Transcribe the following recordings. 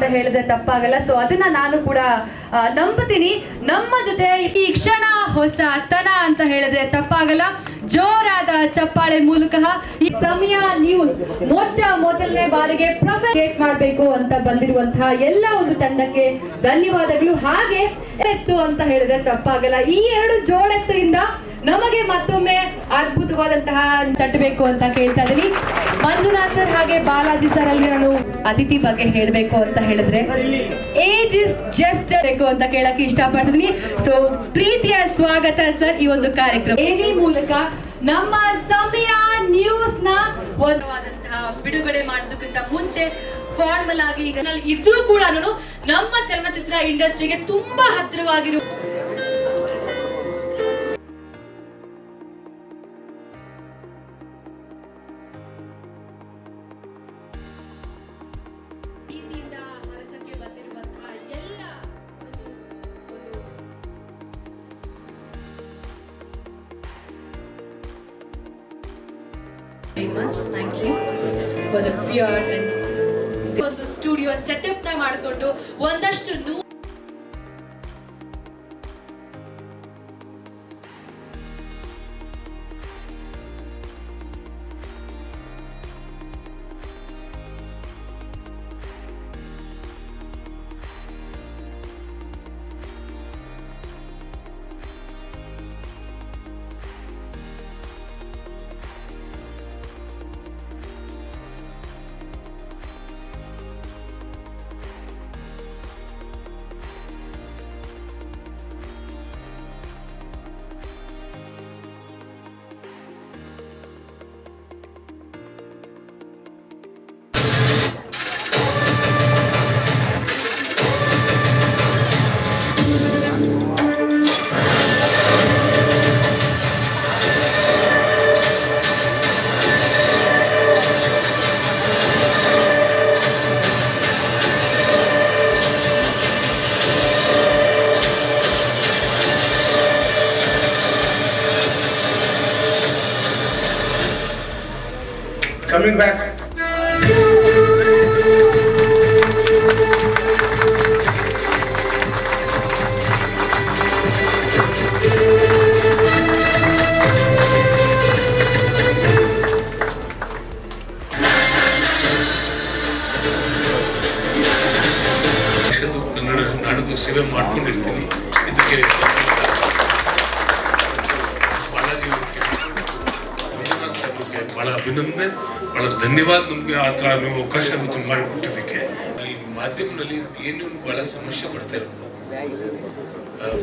ಅಂತ ಹೇಳಿದ್ರೆ ತಪ್ಪಾಗಲ್ಲ. ಸೊ ಅದನ್ನ ನಾನು ಕೂಡ ನಂಬತೀನಿ ನಮ್ಮ ಜೊತೆ ಈ ಕ್ಷಣ ಹೊಸ ತನ ಅಂತ ಹೇಳಿದ್ರೆ ತಪ್ಪಾಗಲ್ಲ. ಜೋರಾದ ಚಪ್ಪಾಳೆ ಮೂಲಕ ಈ ಸಮಯ ನ್ಯೂಸ್ ಮೊಟ್ಟ ಮೊದಲನೇ ಬಾರಿಗೆ ಪ್ರೊಫೆಟ್ ಮಾಡಬೇಕು ಅಂತ ಬಂದಿರುವಂತಹ ಎಲ್ಲ ಒಂದು ತಂಡಕ್ಕೆ ಧನ್ಯವಾದಗಳು. ಹಾಗೆ ಎತ್ತು ಅಂತ ಹೇಳಿದ್ರೆ ತಪ್ಪಾಗಲ್ಲ. ಈ ಎರಡು ಜೋಡೆತ್ತಿನಿಂದ ನಮಗೆ ಮತ್ತೊಮ್ಮೆ ಅದ್ಭುತವಾದಂತಹ ತಟ್ಟಬೇಕು ಅಂತ ಕೇಳ್ತಾ ಇದೀನಿ ಮಂಜುನಾಥ್ ಸರ್ ಹಾಗೆ ಬಾಲಾಜಿ ಸರ್ ಅಲ್ಲಿ ನಾನು ಅತಿಥಿ ಬಗ್ಗೆ ಹೇಳಬೇಕು ಅಂತ ಹೇಳಿದ್ರೆ ಏಜ್ ಇಸ್ ಜಸ್ಟ್ ಬೇಕು ಅಂತ ಕೇಳಕ್ಕೆ ಇಷ್ಟಪಡ್ತೀನಿ. ಸೊ ಪ್ರೀತಿಯ ಸ್ವಾಗತ ಸರ್ ಈ ಒಂದು ಕಾರ್ಯಕ್ರಮ. ಎವಿ ಮೂಲಕ ನಮ್ಮ ಸಮಯ ನ್ಯೂಸ್ನ ಒಂದಾದಂತಹ ಬಿಡುಗಡೆ ಮಾಡೋದಕ್ಕಿಂತ ಮುಂಚೆ ಫಾರ್ಮಲ್ ಆಗಿ ಈಗ ಇದ್ರೂ ಕೂಡ ನಮ್ಮ ಚಲನಚಿತ್ರ ಇಂಡಸ್ಟ್ರಿಗೆ ತುಂಬಾ ಹತ್ತಿರವಾಗಿರುವ Thank you for the pure and ಒಂದು ಸ್ಟುಡಿಯೋ ಸೆಟಪ್ನ ಮಾಡಿಕೊಂಡು ಒಂದಷ್ಟು ನೂ Coming back. ಬಹಳ ಅಭಿನಂದನೆ ಬಹಳ ಧನ್ಯವಾದ ನಮಗೆ ಆ ಥರ ನೀವು ಅವಕಾಶ ಮಾಡಿಕೊಟ್ಟಿದ್ದಕ್ಕೆ. ಈ ಮಾಧ್ಯಮದಲ್ಲಿ ಏನು ಬಹಳ ಸಮಸ್ಯೆ ಬರ್ತಾ ಇರೋದು?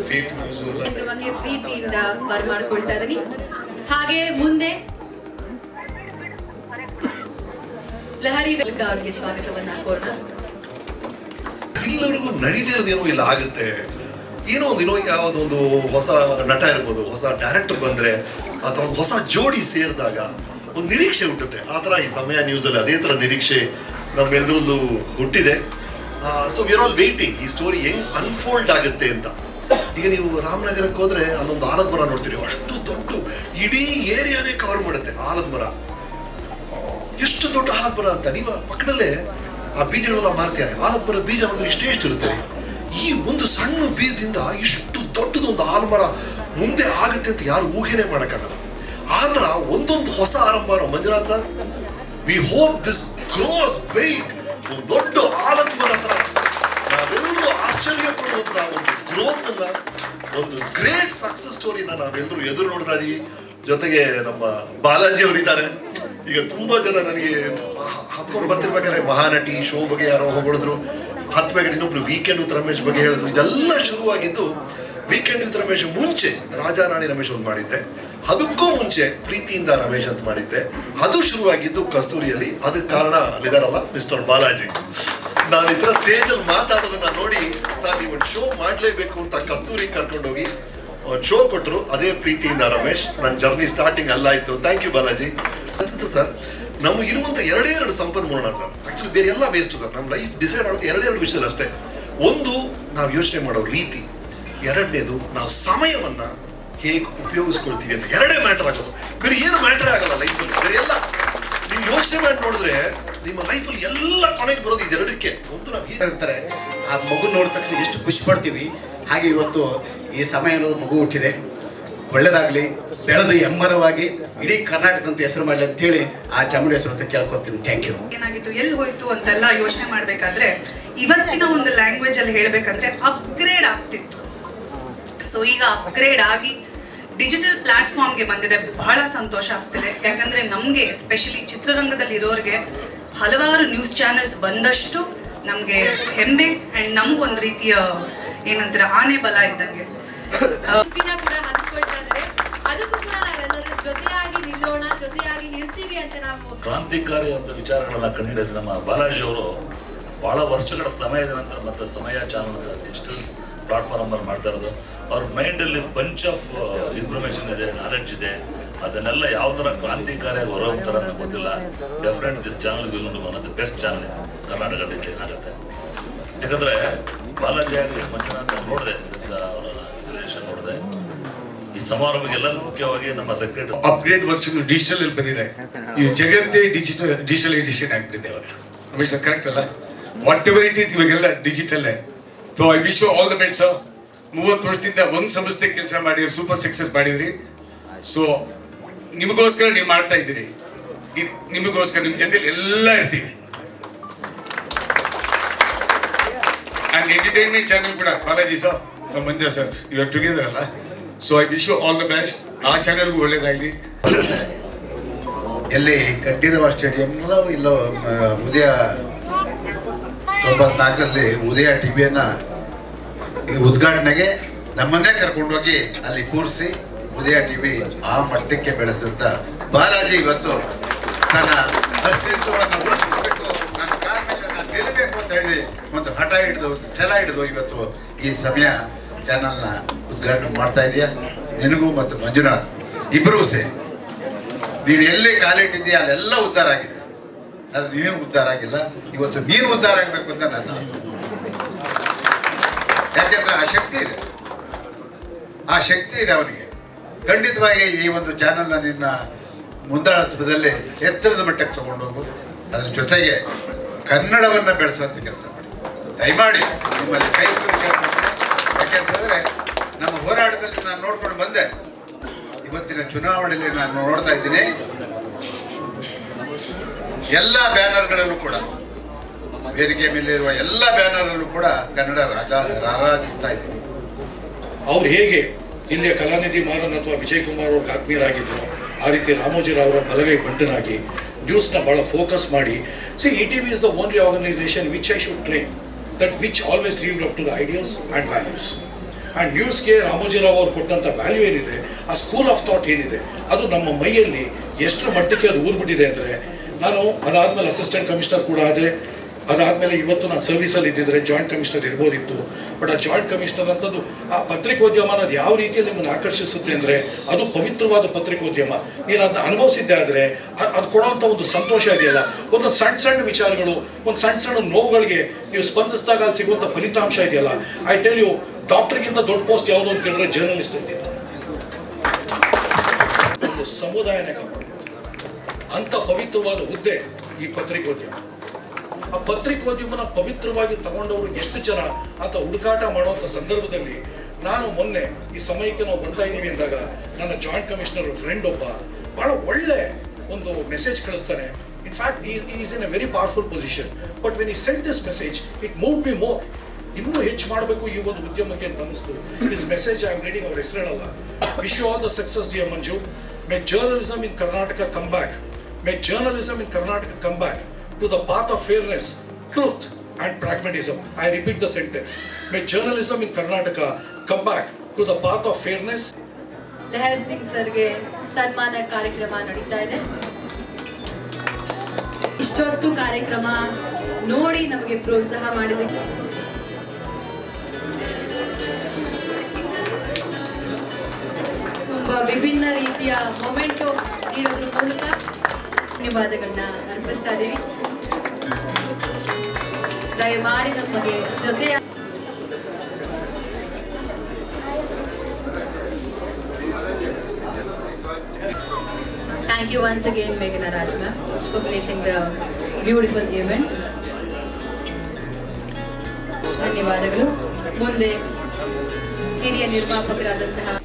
ಫೇಕ್ ನ್ಯೂಸ್ ಎಲ್ಲ. ಕಾರ್ಯಕ್ರಮಕ್ಕೆ ಪ್ರೀತಿಯಿಂದ ಬರಮಾಡ್ಕೊಳ್ತಾ ಇದೀನಿ ಹಾಗೆ ಮುಂದೆ ಲಹರಿ ವೆಲ್ಕ ಅವರಿಗೆ ಸ್ವಾಗತವನ್ನ ಕೋರೋಣ ಎಲ್ಲರಿಗೂ ನಡೀದೇ ಇರೋದೇನೋ ಇಲ್ಲ ಆಗುತ್ತೆ. ಏನೋ ಒಂದು ಏನೋ ಯಾವುದೋ ಒಂದು ಹೊಸ ನಟ ಇರ್ಬೋದು ಹೊಸ ಡೈರೆಕ್ಟರ್ ಬಂದ್ರೆ ಅಥವಾ ಒಂದು ಹೊಸ ಜೋಡಿ ಸೇರಿದಾಗ ಒಂದು ನಿರೀಕ್ಷೆ ಹುಟ್ಟುತ್ತೆ. ಆ ಥರ ಈ ಸಮಯ ನ್ಯೂಸಲ್ಲಿ ಅದೇ ಥರ ನಿರೀಕ್ಷೆ ನಮ್ಮೆಲ್ಲರಲ್ಲೂ ಹುಟ್ಟಿದೆ. ಸೊ ವಿರ್ ಆಲ್ ವೇಟಿಂಗ್ ಈ ಸ್ಟೋರಿ ಹೆಂಗ್ ಅನ್ಫೋಲ್ಡ್ ಆಗುತ್ತೆ ಅಂತ. ಈಗ ನೀವು ರಾಮನಗರಕ್ಕೆ ಹೋದ್ರೆ ಅಲ್ಲೊಂದು ಆಲದ ಮರ ನೋಡ್ತೀರಿ. ಅಷ್ಟು ದೊಡ್ಡ, ಇಡೀ ಏರಿಯಾನೇ ಕವರ್ ಮಾಡುತ್ತೆ ಆಲದ ಮರ. ಎಷ್ಟು ದೊಡ್ಡ ಆಲದ ಮರ ಅಂತ. ನೀವು ಪಕ್ಕದಲ್ಲೇ ಆ ಬೀಜಗಳೆಲ್ಲ ಮಾರ್ತಾರೆ ಆಲದ ಮರ ಬೀಜ ಮಾಡಿದ್ರೆ ಇಷ್ಟೇ ಎಷ್ಟು ಇರುತ್ತೆ ಈ ಒಂದು ಸಣ್ಣ ಬೀಜದಿಂದ ಇಷ್ಟು ದೊಡ್ಡದೊಂದು ಆಲಮರ ಮುಂದೆ ಆಗುತ್ತೆ ಅಂತ ಯಾರು ಊಹೆನೆ ಮಾಡೋಕ್ಕಾಗಲ್ಲ. ಆ ಥರ ಒಂದೊಂದು ಹೊಸ ಆರಂಭ Manjunath sir? We hope this grows big ಒಂದು ದೊಡ್ಡ ಆಲದ ಹತ್ರ ನಾವೆಲ್ಲರೂ ಆಶ್ಚರ್ಯ ಪಡುವಂತ ಒಂದು ಗ್ರೋತ್ ಅನ್ನ ಒಂದು ಗ್ರೇಟ್ ಸಕ್ಸಸ್ ಸ್ಟೋರಿನ ನಾವೆಲ್ಲರೂ ಎದುರು ನೋಡ್ತಾ ಇದೀವಿ. ಜೊತೆಗೆ ನಮ್ಮ ಬಾಲಾಜಿ ಅವರಿದ್ದಾರೆ. ಈಗ ತುಂಬಾ ಜನ ನನಗೆ ಹತ್ಕೊಂಡು ಬರ್ತಿರ್ಬೇಕಾದ್ರೆ ಮಹಾನಟಿ ಶೋ ಬಗ್ಗೆ ಯಾರೋ ಹೊಗಳಿದ್ರು. ಹತ್ಬೇಕಾದ್ರೆ ಇನ್ನೊಬ್ರು ವೀಕೆಂಡ್ ವಿತ್ ರಮೇಶ್ ಬಗ್ಗೆ ಹೇಳಿದ್ರು. ಇದೆಲ್ಲ ಶುರುವಾಗಿದ್ದು ವೀಕೆಂಡ್ ವಿತ್ ರಮೇಶ್ ಮುಂಚೆ ರಾಜಾ ರಾಣಿ ರಮೇಶ್ ಒಂದು ಮಾಡಿದ್ದೆ. ಅದಕ್ಕೂ ಮುಂಚೆ ಪ್ರೀತಿಯಿಂದ ರಮೇಶ್ ಅಂತ ಮಾಡಿದ್ದೆ. ಅದು ಶುರುವಾಗಿದ್ದು ಕಸ್ತೂರಿಯಲ್ಲಿ. ಅದಕ್ಕೆ ಕಾರಣ ಅಲ್ಲಿದಾರಲ್ಲ, ಮಿಸ್ಟರ್ ಬಾಲಾಜಿ. ನಾನು ಇತರ ಸ್ಟೇಜ್ ಅಲ್ಲಿ ಮಾತಾಡೋದನ್ನ ನೋಡಿ, ಸರ್, ನೀವು ಶೋ ಮಾಡ್ಲೇಬೇಕು ಅಂತ ಕಸ್ತೂರಿ ಕರ್ಕೊಂಡೋಗಿ ಒಂದು ಶೋ ಕೊಟ್ಟರು ಅದೇ ಪ್ರೀತಿಯಿಂದ ರಮೇಶ್, ನನ್ನ ಜರ್ನಿ ಸ್ಟಾರ್ಟಿಂಗ್ ಅಲ್ಲ ಆಯ್ತು. Thank you Balaji. ಅನ್ಸುತ್ತೆ, ಸರ್, ನಮ್ಗೆ ಇರುವಂತ ಎರಡೇ ಎರಡು ಸಂಪನ್ಮೂಲ ಸರ್. ಆಕ್ಚುಲಿ ಬೇರೆ ಎಲ್ಲ ವೇಸ್ಟ್ ಸರ್. ನಮ್ಮ ಲೈಫ್ ಡಿಸೈಡ್ ಆಗೋದು ಎರಡೇ ಎರಡು ವಿಷಯದಲ್ಲಿ ಅಷ್ಟೇ. ಒಂದು, ನಾವು ಯೋಚನೆ ಮಾಡೋ ರೀತಿ. ಎರಡನೇದು, ನಾವು ಸಮಯವನ್ನ ಹೇಗೆ ಉಪಯೋಗಿಸ್ಕೊಳ್ತೀವಿ ಅಂತ. ಎರಡೇ ಮ್ಯಾಟರ್ ಆಗೋದು ಬೇರೆ ಏನು ಮ್ಯಾಟರ್ ಆಗಲ್ಲ ಲೈಫಲ್ಲಿ ಬೇರೆ ಎಲ್ಲ. ನೀವು ಯೋಚನೆ ಮಾಡಿ ನೋಡಿದ್ರೆ ನಿಮ್ಮ ಲೈಫಲ್ಲಿ ಎಲ್ಲ ಕೊನೆಗೆ ಬರೋದು ಇದೆರಡಕ್ಕೆ ಒಂದು ನಾವು ಏನು ಹೇಳ್ತಾರೆ ಆ ಮಗು ನೋಡಿದ ತಕ್ಷಣ ಎಷ್ಟು ಖುಷಿ ಪಡ್ತೀವಿ. ಹಾಗೆ ಇವತ್ತು ಈ ಸಮಯ ಅನ್ನೋದು ಮಗು ಹುಟ್ಟಿದೆ. ಒಳ್ಳೇದಾಗಲಿ. ಬೆಳೆದು ಎಮ್ಮರವಾಗಿ ಇಡೀ ಕರ್ನಾಟಕದಂತ ಹೆಸರು ಮಾಡಲಿ ಅಂತ ಹೇಳಿ ಆ ಚಾಮುಂಡೇಶ್ವರ ಅಂತ ಕೇಳ್ಕೊತೀನಿ. ಥ್ಯಾಂಕ್ ಯು ಏನಾಗಿತ್ತು? ಎಲ್ಲಿ ಹೋಯ್ತು ಅಂತೆಲ್ಲ ಯೋಚನೆ ಮಾಡಬೇಕಾದ್ರೆ ಇವತ್ತಿನ ಒಂದು ಲ್ಯಾಂಗ್ವೇಜ್ ಅಲ್ಲಿ ಹೇಳ್ಬೇಕಂದ್ರೆ ಅಪ್ಗ್ರೇಡ್ ಆಗ್ತಿತ್ತು. ಸೊ ಈಗ ಅಪ್ಗ್ರೇಡ್ ಆಗಿ ಡಿಜಿಟಲ್ ಪ್ಲಾಟ್ಫಾರ್ಮ್ಗೆ ಬಂದಿದೆ ಬಹಳ ಸಂತೋಷ ಆಗ್ತಿದೆ. ಯಾಕಂದರೆ ನಮಗೆ ಎಸ್ಪೆಷಲಿ ಚಿತ್ರರಂಗದಲ್ಲಿ ಇರೋರಿಗೆ ಹಲವಾರು ನ್ಯೂಸ್ ಚಾನೆಲ್ಸ್ ಬಂದಷ್ಟು ನಮಗೆ ಹೆಮ್ಮೆ ಆ್ಯಂಡ್ ನಮಗೊಂದು ರೀತಿಯ ಏನಂತಾರೆ ಆನೆ ಬಲ ಇದ್ದಂಗೆ. ಆ, ಸುದ್ದಿನ ಕೂಡ ಹಂಚ್ಕೊಳ್ತಾ ಇದ್ದಾರೆ. ಅದಕ್ಕೂ ಕೂಡ ನಾವೆಲ್ಲರೂ ಜೊತೆಯಾಗಿ ನಿಲ್ಲೋಣ ಜೊತೆಯಾಗಿ ನಿಲ್ತೀವಿ ಅಂತ ನಾವು ಕ್ರಾಂತಿಕಾರಿ ಅಂತ ವಿಚಾರಗಳನ್ನ ಕಂಡಿಡಿದ ನಮ್ಮ ಬಾಲಾಜಿ ಅವರು ಬಹಳ ವರ್ಷಗಳ ಸಮಯದ ನಂತರ ಮತ್ತೆ ಸಮಯ ಚಾನಲ್ ಡಿಜಿಟಲ್ ಪ್ಲಾಟ್ಫಾರ್ಮ್ ಅಲ್ಲಿ ಮಾಡ್ತಾ ಇರೋದು. ಅವ್ರ ಮೈಂಡ್ ಅಲ್ಲಿ ಬಂಚ್ ಆಫ್ ಇನ್ಫಾರ್ಮೇಶನ್ ಇದೆ ನಾಲೆಡ್ಜ್ ಇದೆ. ಅದನ್ನೆಲ್ಲ ಯಾವ ತರ ಕ್ರಾಂತಿಕಾರಿಯಾಗಿ ಹೊರಹೋಗ್ತಾರೆ ಅನ್ನೋ ಗೊತ್ತಿಲ್ಲ. Definite this channel one of best channel Karnataka digital ಆಗುತ್ತೆ. ಯಾಕಂದ್ರೆ ಬಾಲಾಜಿ ಆಗಲಿ, ಮಂಜುನಾಥ್ ನೋಡಿದೆ ಅವರ ರಿಲೇಷನ್ ನೋಡಿದೆ. ಈ ಸಮಾರಂಭಕ್ಕೆ ಮುಖ್ಯವಾಗಿ ನಮ್ಮ ಸೆಕ್ರೆಟರಿ ಅಪ್ಗ್ರೇಡ್ ವರ್ಷನ್ ಡಿಜಿಟಲ್ ಅಲ್ಲಿ ಬಂದಿದೆ. ಈ ಜಗತ್ತೇ ಡಿಜಿಟಲ್ ಡಿಜಿಟಲೈಸೇಷನ್ ಆಗ್ಬಿಟ್ಟಿದೆ ರಮೇಶ್ ಕರೆಕ್ಟ್ ಅಲ್ಲ? ವಾಟ್ ಎವರ್ ಇಟ್ ಈಸ್ ಇವಾಗೆಲ್ಲ digital so I wish all the best sir ಮೂವತ್ತು ವರ್ಷದಿಂದ ಒಂದು ಸಂಸ್ಥೆ ಕೆಲಸ ಮಾಡಿದ್ರಿ ಸೂಪರ್ ಸಕ್ಸಸ್ ಮಾಡಿದ್ರಿ. ಸೊ ನಿಮಗೋಸ್ಕರ ನೀವು ಮಾಡ್ತಾ ಇದ್ದೀರಿ. ಇದ್- ನಿಮಗೋಸ್ಕರ ನಿಮ್ಮ ಜೊತೆಲಿ ಎಲ್ಲ ಇರ್ತೀವಿ. ಆ್ಯಂಡ್ ಎಂಟರ್ಟೈನ್ಮೆಂಟ್ ಚಾನಲ್ ಕೂಡ, ಬಾಲಾಜಿ ಸರ್ ಮಂಜ ಸರ್ ಇವಾಗ ಟುಗೆದರ್ ಅಲ್ಲ. So I wish all the best ಆ ಚಾನಲ್ಗೂ ಒಳ್ಳೇದಾಗಲಿ. ಎಲ್ಲಿ ಕಂಠೀರವ ಸ್ಟೇಡಿಯಂ ಇಲ್ಲೋ ಉದಯ ತೊಂಬತ್ನಾಲ್ಕರಲ್ಲಿ ಉದಯ ಟಿವಿಯನ್ನ ಈ ಉದ್ಘಾಟನೆಗೆ ನಮ್ಮನ್ನೇ ಕರ್ಕೊಂಡೋಗಿ ಅಲ್ಲಿ ಕೂರಿಸಿ ಉದಯ ಟಿವಿ ಆ ಮಟ್ಟಕ್ಕೆ ಬೆಳೆಸಿದಂತ ಬಾಲಾಜಿ ಇವತ್ತು ತನ್ನ ಅಸ್ತಿತ್ವವನ್ನು ಉಳಿಸ್ಕೋಬೇಕು ನನ್ನ ಕಾಲ ನಿಲ್ಲಬೇಕು ಅಂತ ಹೇಳಿ ಒಂದು ಹಠ ಹಿಡಿದು, ಛಲ ಹಿಡಿದು ಇವತ್ತು ಈ ಸಮಯ ಚಾನಲ್ನ ಉದ್ಘಾಟನೆ ಮಾಡ್ತಾ ಇದೆಯಾ. ನಿನಗೂ ಮತ್ತು ಮಂಜುನಾಥ್ ಇಬ್ಬರೂ ಸೇರಿ. ನೀನು ಎಲ್ಲಿ ಕಾಲಿಟ್ಟಿದ್ದೀಯ, ಅಲ್ಲೆಲ್ಲ ಉದ್ಧಾರ ಆಗಿದೆ. ಅದು ನೀನು ಉದ್ಧಾರ ಆಗಿಲ್ಲ. ಇವತ್ತು ನೀನು ಉದ್ಧಾರ ಆಗಬೇಕು ಅಂತ ನನ್ನ ಆಸೆ. ಯಾಕೆಂದ್ರೆ ಆ ಶಕ್ತಿ ಇದೆ. ಆ ಶಕ್ತಿ ಇದೆ ಅವನಿಗೆ. ಖಂಡಿತವಾಗಿ ಈ ಒಂದು ಚಾನಲ್ನ ನಿನ್ನ ಮುಂದಾಳತ್ವದಲ್ಲಿ ಎತ್ತರದ ಮಟ್ಟಕ್ಕೆ ತಗೊಂಡೋಗು ಅದ್ರ ಜೊತೆಗೆ ಕನ್ನಡವನ್ನು ಬೆಳೆಸುವಂಥ ಕೆಲಸ ಮಾಡಿ. ದಯಮಾಡಿ ನಿಮ್ಮಲ್ಲಿ ಕೈ. ಯಾಕೆಂತಂದ್ರೆ ನಮ್ಮ ಹೋರಾಟದಲ್ಲಿ ನಾನು ನೋಡ್ಕೊಂಡು ಬಂದೆ. ಇವತ್ತಿನ ಚುನಾವಣೆಯಲ್ಲಿ ನಾನು ನೋಡ್ತಾ ಇದ್ದೀನಿ. ಎಲ್ಲ ಬ್ಯಾನರ್ಗಳಲ್ಲೂ ಕೂಡ, ವೇದಿಕೆ ಮೇಲಿರುವ ಎಲ್ಲ ಬ್ಯಾನರ್ಗಳು ಕೂಡ ಕನ್ನಡ ರಾಜ ರಾರಾಜಿಸ್ತಾ ಇದೆ. ಅವ್ರು ಹೇಗೆ ಇಲ್ಲಿಯ ಕಲಾನಿಧಿ ಮಾರನ್ ಅಥವಾ ವಿಜಯ್ ಕುಮಾರ್ ಅವ್ರಿಗೆ ಆತ್ಮೀಯರಾಗಿದ್ರು ಆ ರೀತಿ ರಾಮೋಜಿರಾವ್ ಅವರ ಬಲಗೈ ಬಂಟನಾಗಿ ನ್ಯೂಸ್ನ ಭಾಳ ಫೋಕಸ್ ಮಾಡಿ C E T V is the only organisation which I should claim that which always live up to the ideas and values and ನ್ಯೂಸ್ಗೆ ರಾಮೋಜಿರಾವ್ ಅವರು ಕೊಟ್ಟಂಥ ವ್ಯಾಲ್ಯೂ ಏನಿದೆ, ಆ ಸ್ಕೂಲ್ ಆಫ್ ಥಾಟ್ ಏನಿದೆ, ಅದು ನಮ್ಮ ಮೈಯಲ್ಲಿ ಎಷ್ಟು ಮಟ್ಟಕ್ಕೆ ಅದು ಊರ್ಬಿಟ್ಟಿದೆ ಅಂದರೆ, ನಾನು ಅದಾದಮೇಲೆ ಅಸಿಸ್ಟೆಂಟ್ ಕಮಿಷನರ್ ಕೂಡ ಆದೆ. ಅದಾದಮೇಲೆ ಇವತ್ತು ನಾನು ಸರ್ವಿಸಲ್ಲಿ ಇದ್ದಿದ್ರೆ ಜಾಯಿಂಟ್ ಕಮಿಷನರ್ ಇರ್ಬೋದಿತ್ತು. ಬಟ್ ಆ ಜಾಯಿಂಟ್ ಕಮಿಷನರ್ ಅಂತದ್ದು, ಆ ಪತ್ರಿಕೋದ್ಯಮ ಅನ್ನೋದು ಯಾವ ರೀತಿಯಲ್ಲಿ ನಿಮ್ಮನ್ನು ಆಕರ್ಷಿಸುತ್ತೆ ಅಂದರೆ, ಅದು ಪವಿತ್ರವಾದ ಪತ್ರಿಕೋದ್ಯಮ. ನೀನು ಅದನ್ನ ಅನುಭವಿಸಿದ್ದೆ ಆದರೆ ಅದು ಕೊಡುವಂಥ ಒಂದು ಸಂತೋಷ ಇದೆಯಲ್ಲ. ಒಂದು ಸಣ್ಣ ಸಣ್ಣ ವಿಚಾರಗಳು, ಒಂದು ಸಣ್ಣ ಸಣ್ಣ ನೋವುಗಳಿಗೆ ನೀವು ಸ್ಪಂದಿಸಿದಾಗ ಅಲ್ಲಿ ಸಿಗುವಂಥ ಫಲಿತಾಂಶ ಇದೆಯಲ್ಲ. ಐ ಟೆಲ್ ಯು ಡಾಕ್ಟರ್ಗಿಂತ ದೊಡ್ಡ ಪೋಸ್ಟ್ ಯಾವುದು ಅಂತ ಕೇಳಿದ್ರೆ ಜರ್ನಲಿಸ್ಟ್ ಅಂತಿದ್ದ ಒಂದು ಸಮುದಾಯನ ಅಂತ ಪವಿತ್ರವಾದ ಹುದ್ದೆ ಈ ಪತ್ರಿಕೋದ್ಯಮ. ಆ ಪತ್ರಿಕೋದ್ಯಮನ ಪವಿತ್ರವಾಗಿ ತಗೊಂಡವರು ಎಷ್ಟು ಜನ ಅಂತ ಹುಡುಕಾಟ ಮಾಡುವಂಥ ಸಂದರ್ಭದಲ್ಲಿ ನಾನು ಮೊನ್ನೆ ಈ ಸಮಯಕ್ಕೆ ನಾವು ಬರ್ತಾ ಇದ್ದೀವಿ ಅಂದಾಗ ನನ್ನ ಜಾಯಿಂಟ್ ಕಮಿಷನರ್ ಫ್ರೆಂಡ್ ಒಬ್ಬ ಬಹಳ ಒಳ್ಳೆ ಒಂದು ಮೆಸೇಜ್ ಕಳಿಸ್ತಾನೆ. In fact is in a very powerful position but when he sent this message it move be more ಇನ್ನೂ ಹೆಚ್ಚು ಮಾಡಬೇಕು ಈ ಒಂದು ಉದ್ಯಮಕ್ಕೆ ಅಂತ ಅನಿಸ್ತು is message I am reading ಅವ್ರ ಹೆಸರು wish you all the success dear Manju may journalism in Karnataka come back may journalism in Karnataka come back to the path of fairness truth and pragmatism I repeat the sentence may journalism in Karnataka come back to the path of fairness Lehar Singh ಸರ್ಗೆ ಸನ್ಮಾನ ಕಾರ್ಯಕ್ರಮ ನಡೀತಾ ಇದೆ ಇಷ್ಟೊತ್ತು ಕಾರ್ಯಕ್ರಮ ನೋಡಿ ನಮಗೆ ಪ್ರೋತ್ಸಾಹ ಮಾಡಿದೆ ತುಂಬಾ ವಿಭಿನ್ನ ರೀತಿಯ ಮೊಮೆಂಟು ನೀಡೋದ್ರ ಮೂಲಕ ಧನ್ಯವಾದಗಳನ್ನ ಅರ್ಪಿಸ್ತಾ ಇದ್ದೀವಿ ದಯಮಾಡಿ ನಮಗೆ ಜೊತೆಯ thank you once again, Meghana Raj ma'am, for the beautiful beautiful. ಧನ್ಯವಾದಗಳು ಮುಂದೆ ಹಿರಿಯ ನಿರ್ಮಾಪಕರಾದಂತಹ